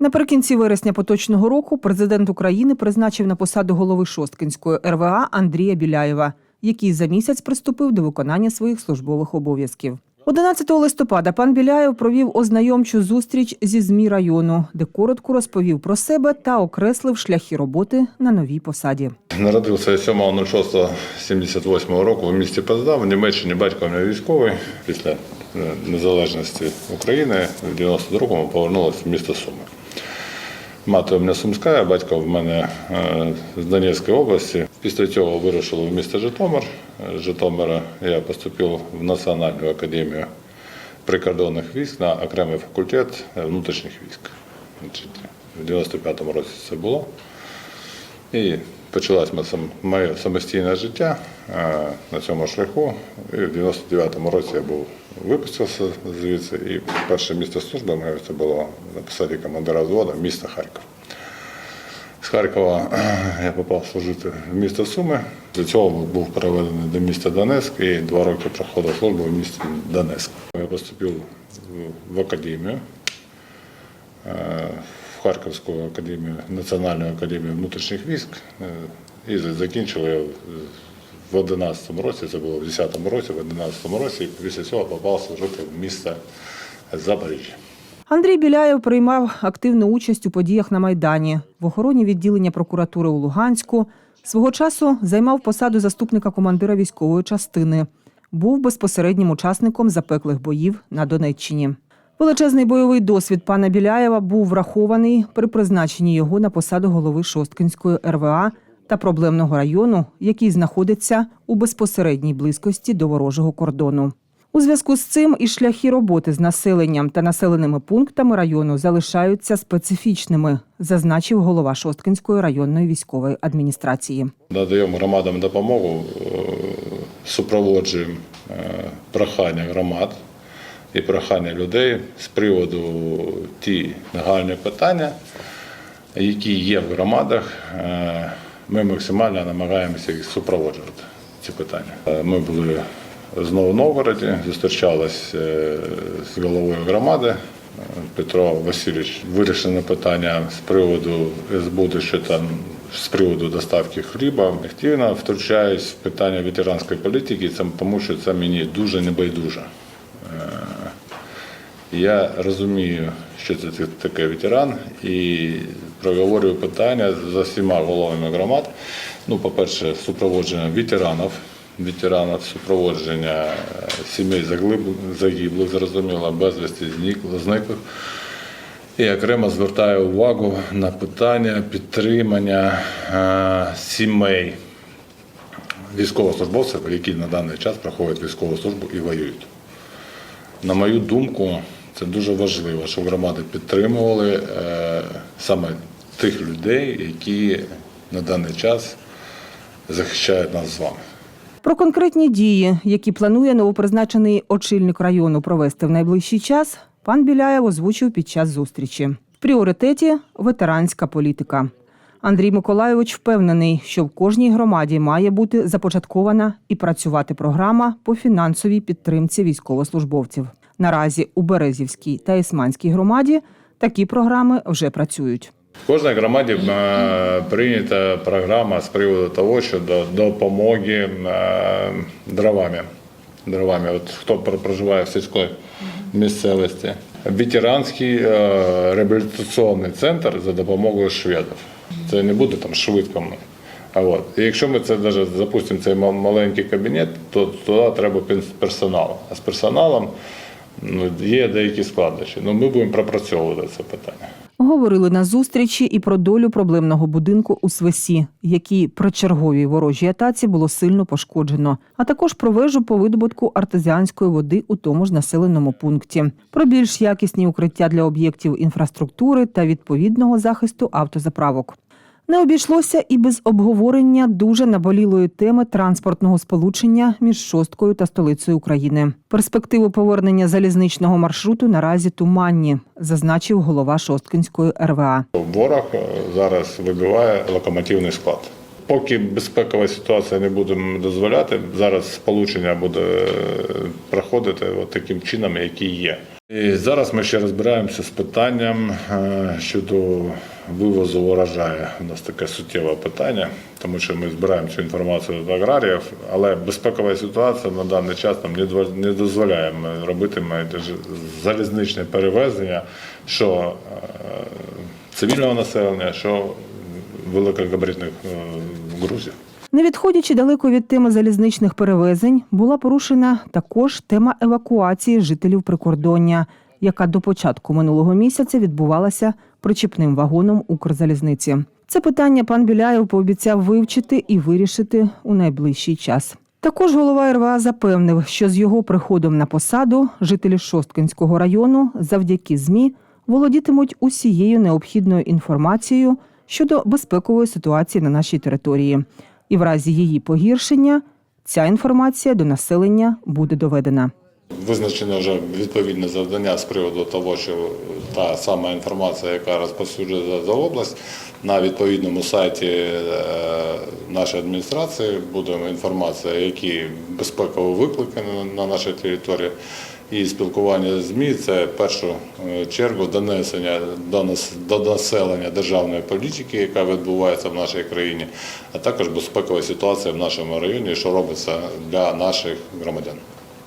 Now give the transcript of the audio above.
Наприкінці вересня поточного року президент України призначив на посаду голови Шосткинської РВА Андрія Біляєва, який за місяць приступив до виконання своїх службових обов'язків. 11 листопада пан Біляєв провів ознайомчу зустріч зі ЗМІ району, де коротко розповів про себе та окреслив шляхи роботи на новій посаді. Народився 7.06.78 року в місті Поздав, в Німеччині батько мене військовий. Після е, незалежності України в 92-му повернулася в місто Суми. Мати у мене Сумська, батько в мене е, з Донецької області. Після цього вирушили в місто Житомир. З Житомира я поступив в Національну академію прикордонних військ на окремий факультет внутрішніх військ. В 95-му році це було. І почалось моє самостійне життя е, на цьому шляху. І в 99-му році я був випустився звідси, і перше місце служби моє це було на посаді командира взводу міста Харків. З Харкова е, я попав служити в місто Суми. До цього був переведений до міста Донецьк і два роки проходив службу в місті Донецьк. Я поступив в- в академію е, Харківську академію, Національну академію внутрішніх військ е, і закінчив я в 11 році, це було в 10 році, в 11 році, і після цього попав служити в місто Запоріжжя. Андрій Біляєв приймав активну участь у подіях на Майдані, в охороні відділення прокуратури у Луганську. Свого часу займав посаду заступника командира військової частини. Був безпосереднім учасником запеклих боїв на Донеччині. Величезний бойовий досвід пана Біляєва був врахований при призначенні його на посаду голови Шосткинської РВА та проблемного району, який знаходиться у безпосередній близькості до ворожого кордону. У зв'язку з цим і шляхи роботи з населенням та населеними пунктами району залишаються специфічними, зазначив голова Шосткинської районної військової адміністрації. Надаємо громадам допомогу, е, супроводжуємо е, прохання громад і прохання людей з приводу ті нагальні питання, які є в громадах. Е, Ми максимально намагаємося їх супроводжувати. Ці питання. Е, Ми були знову в Новгороді, зустрічались е, з головою громади. Петро Васильович вирішено питання з приводу СБУ, що там з приводу доставки хліба. Активно втручаюсь в питання ветеранської політики, тому що це мені дуже небайдуже. Я розумію, що це таке ветеран, і проговорюю питання за всіма головами громад. Ну, по-перше, супроводження ветеранів, ветеранів, супроводження е, сімей загиблих, зрозуміло, безвісті зник- зниклих. І окремо звертаю увагу на питання підтримання е, сімей військовослужбовців, які на даний час проходять військову службу і воюють. На мою думку, це дуже важливо, щоб громади підтримували е, саме тих людей, які на даний час захищають нас з вами. Про конкретні дії, які планує новопризначений очільник району провести в найближчий час, пан Біляєв озвучив під час зустрічі. В пріоритеті ветеранська політика. Андрій Миколайович впевнений, що в кожній громаді має бути започаткована і працювати програма по фінансовій підтримці військовослужбовців. Наразі у Березівській та Ісманській громаді такі програми вже працюють. В кожній громаді е, прийнята програма з приводу того, що до допомоги е, дровами. дровами. От хто пр- проживає в сільській місцевості. Ветеранський е, реабілітаційний центр за допомогою шведів. Це не буде там швидко. А от. І якщо ми це даже запустимо цей ма- маленький кабінет, то туди треба персонал. А з персоналом є деякі складнощі. Ну, ми будемо пропрацьовувати це питання. Говорили на зустрічі і про долю проблемного будинку у Свесі, який при черговій ворожій атаці було сильно пошкоджено, а також про вежу по видобутку артезіанської води у тому ж населеному пункті, про більш якісні укриття для об'єктів інфраструктури та відповідного захисту автозаправок. Не обійшлося і без обговорення дуже наболілої теми транспортного сполучення між шосткою та столицею України. Перспективи повернення залізничного маршруту наразі туманні, зазначив голова Шосткинської РВА. Ворог е, зараз вибиває локомотивний склад. Поки безпекова ситуація не буде дозволяти, зараз сполучення буде е, проходити от таким чином, який є. І зараз ми ще розбираємося з питанням е, щодо вивозу урожаю. У нас таке суттєве питання, тому що ми збираємо цю інформацію від аграріїв, але безпекова ситуація на даний час нам не дозволяє робити залізничне перевезення, що е, цивільного населення, що великогабаритних е, грузів. Не відходячи далеко від теми залізничних перевезень, була порушена також тема евакуації жителів прикордоння, яка до початку минулого місяця відбувалася причіпним вагоном Укрзалізниці. Це питання пан Біляєв пообіцяв вивчити і вирішити у найближчий час. Також голова РВА запевнив, що з його приходом на посаду жителі Шосткинського району завдяки ЗМІ володітимуть усією необхідною інформацією щодо безпекової ситуації на нашій території. І в разі її погіршення ця інформація до населення буде доведена. Визначено вже відповідне завдання з приводу того, що та сама інформація, яка розповсюджується за область, на відповідному сайті е, нашої адміністрації буде інформація, які безпекові виклики на- на нашій території. І спілкування з ЗМІ це в першу е, чергу донесення до нас- до населення державної політики, яка відбувається в нашій країні, а також безпекова ситуація в нашому районі, що робиться для наших громадян.